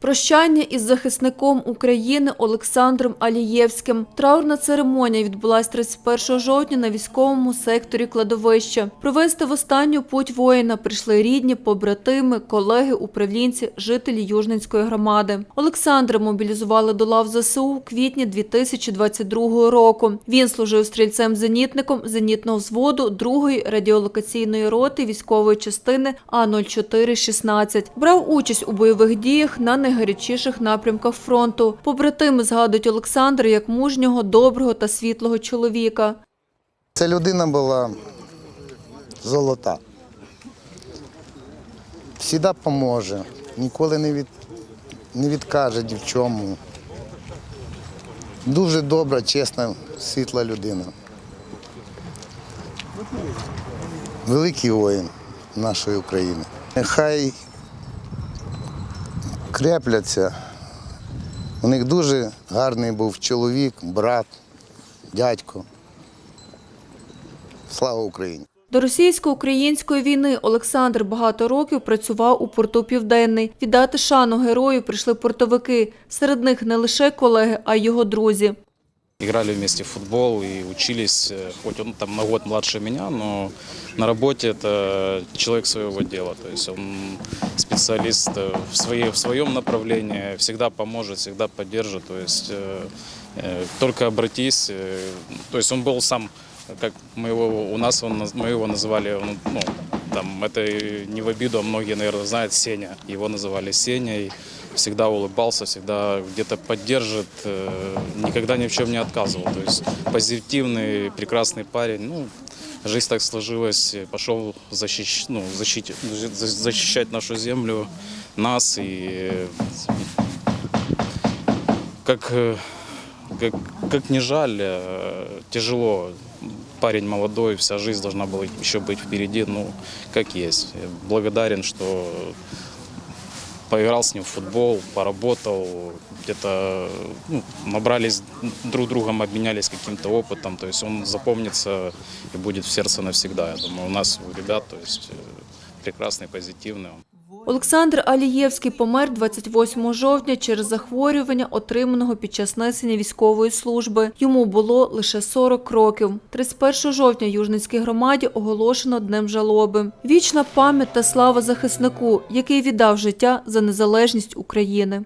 Прощання із захисником України Олександром Алієвським. Траурна церемонія відбулась 31 жовтня на військовому секторі кладовища. Провести в останню путь воїна прийшли рідні, побратими, колеги, управлінці, жителі Южненської громади. Олександра мобілізували до лав ЗСУ у квітні 2022 року. Він служив стрільцем-зенітником зенітного взводу 2-ї радіолокаційної роти військової частини А0416. Брав участь у бойових діях на найгарячіших напрямках фронту. Побратими згадують Олександра як мужнього, доброго та світлого чоловіка. Ця людина була золота. Всіда поможе, ніколи не, від, не відкаже ні в чому. Дуже добра, чесна, світла людина. Великий воїн нашої України. Нехай крепляться. У них дуже гарний був чоловік, брат, дядько. Слава Україні! До російсько-української війни Олександр багато років працював у порту Південний. Віддати шану герою прийшли портовики. Серед них не лише колеги, а й його друзі. Играли вместе в футбол и учились, э, хоть он там на год младше меня, но на работе это человек своего дела. То есть он специалист э, в, своей, в своем направлении, всегда поможет, всегда поддержит. То есть э, только обратись. То есть он был сам, как мы его, у нас он, мы его называли, ну, там, это не в обиду, а многие, наверное, знают Сеня. Его называли Сеней. Всегда улыбался, всегда где-то поддержит, э, никогда ни в чем не отказывал. То есть позитивный, прекрасный парень. Ну, жизнь так сложилась, э, пошел защищ, ну, защити- за- защищать нашу землю, нас и э, как, как, как не жаль, тяжело. Парень молодой, вся жизнь должна была еще быть впереди, ну, как есть. Благодарен, что поиграл с ним в футбол, поработал, где-то ну, набрались друг другом, обменялись каким-то опытом. То есть он запомнится и будет в сердце навсегда. Я думаю, у нас у ребят, то есть э, прекрасный, позитивный он. Олександр Алієвський помер 28 жовтня через захворювання, отриманого під час несення військової служби. Йому було лише 40 років. 31 жовтня Южницькій громаді оголошено днем жалоби. Вічна пам'ять та слава захиснику, який віддав життя за незалежність України.